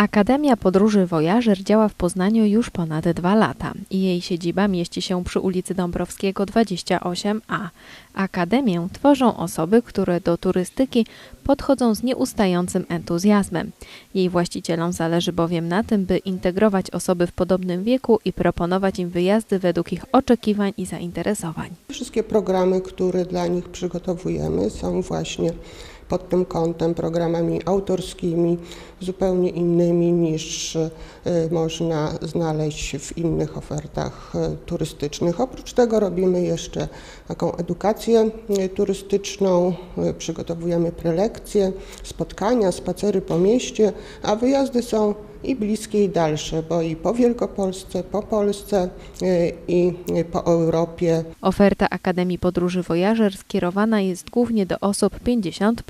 Akademia Podróży Wojażer działa w Poznaniu już ponad dwa lata i jej siedziba mieści się przy ulicy Dąbrowskiego 28a. Akademię tworzą osoby, które do turystyki podchodzą z nieustającym entuzjazmem. Jej właścicielom zależy bowiem na tym, by integrować osoby w podobnym wieku i proponować im wyjazdy według ich oczekiwań i zainteresowań. Wszystkie programy, które dla nich przygotowujemy, są właśnie pod tym kątem programami autorskimi, zupełnie innymi niż y, można znaleźć w innych ofertach y, turystycznych. Oprócz tego robimy jeszcze taką edukację y, turystyczną, przygotowujemy prelekcje, spotkania, spacery po mieście, a wyjazdy są i bliskie, i dalsze, bo i po Wielkopolsce, po Polsce y, i po Europie. Oferta Akademii Podróży Wojażer skierowana jest głównie do osób 50.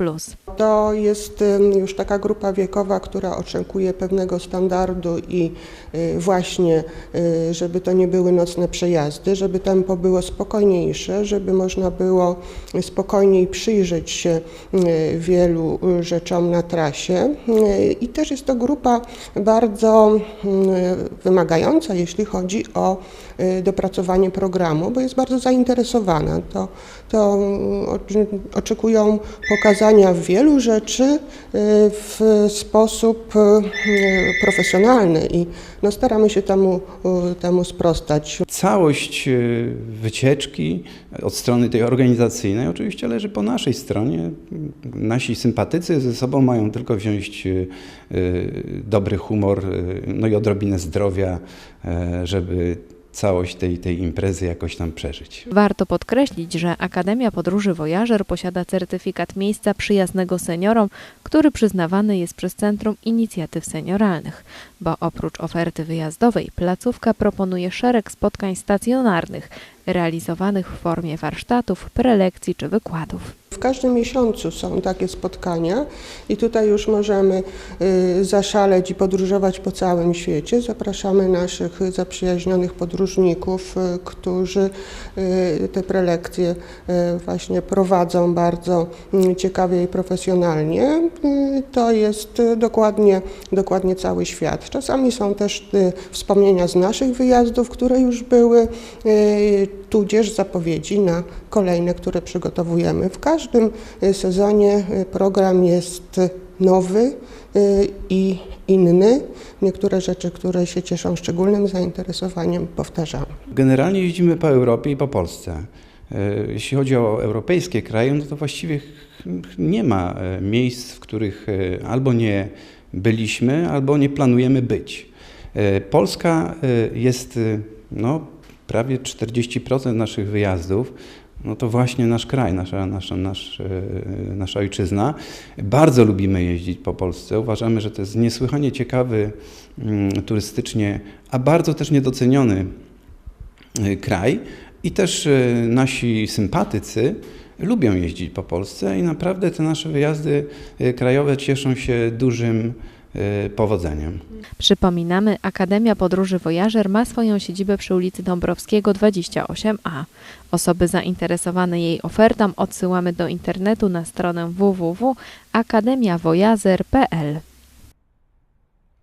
To jest już taka grupa wiekowa, która oczekuje pewnego standardu i y, właśnie, y, żeby to nie były nocne przejazdy, żeby tempo było spokojniejsze, żeby można było spokojniej przyjrzeć się y, wielu rzeczom na trasie. I też jest to grupa bardzo y, wymagająca, jeśli chodzi o dopracowanie programu, bo jest bardzo zainteresowana. To, to oczy- oczekują pokazania wielu rzeczy y, w sposób y, profesjonalny i no, staramy się temu, y, temu sprostać. Całość wycieczki od strony tej organizacyjnej oczywiście leży po naszej stronie. Nasi sympatycy ze sobą mają tylko wziąć dobry humor, no i odrobinę zdrowia, e, żeby całość tej, tej imprezy jakoś tam przeżyć. Warto podkreślić, że Akademia Podróży Wojażer posiada certyfikat miejsca przyjaznego seniorom, który przyznawany jest przez Centrum Inicjatyw Senioralnych, bo oprócz oferty wyjazdowej placówka proponuje szereg spotkań stacjonarnych, realizowanych w formie warsztatów, prelekcji czy wykładów. Każdym miesiącu są takie spotkania i tutaj już możemy y, zaszaleć i podróżować po całym świecie. Zapraszamy naszych zaprzyjaźnionych podróżników, y, którzy y, te prelekcje właśnie prowadzą bardzo ciekawie i profesjonalnie. To jest dokładnie, dokładnie cały świat. Czasami są też wspomnienia z naszych wyjazdów, które już były, tudzież zapowiedzi na kolejne, które przygotowujemy. W każdym y, sezonie y, program jest nowy y, i inny. Niektóre rzeczy, które się cieszą szczególnym zainteresowaniem, powtarzamy. Generalnie jeździmy po Europie i po Polsce. E, Jeśli chodzi o europejskie kraje, no to właściwie nie ma e, miejsc, w których e, albo nie byliśmy, albo nie planujemy być. E, Polska e, jest e, no, prawie 40% naszych wyjazdów. No to właśnie nasz kraj, nasza, nasza, nasz, e, nasza ojczyzna. Bardzo lubimy jeździć po Polsce. Uważamy, że to jest niesłychanie ciekawy mm, turystycznie, a bardzo też niedoceniony y, kraj i też y, nasi sympatycy lubią jeździć po Polsce i naprawdę te nasze wyjazdy krajowe cieszą się dużym powodzeniem. Przypominamy, Akademia Podróży Wojażer ma swoją siedzibę przy ulicy Dąbrowskiego 28a. Osoby zainteresowane jej ofertą odsyłamy do internetu na stronę www.akademiawojazer.pl.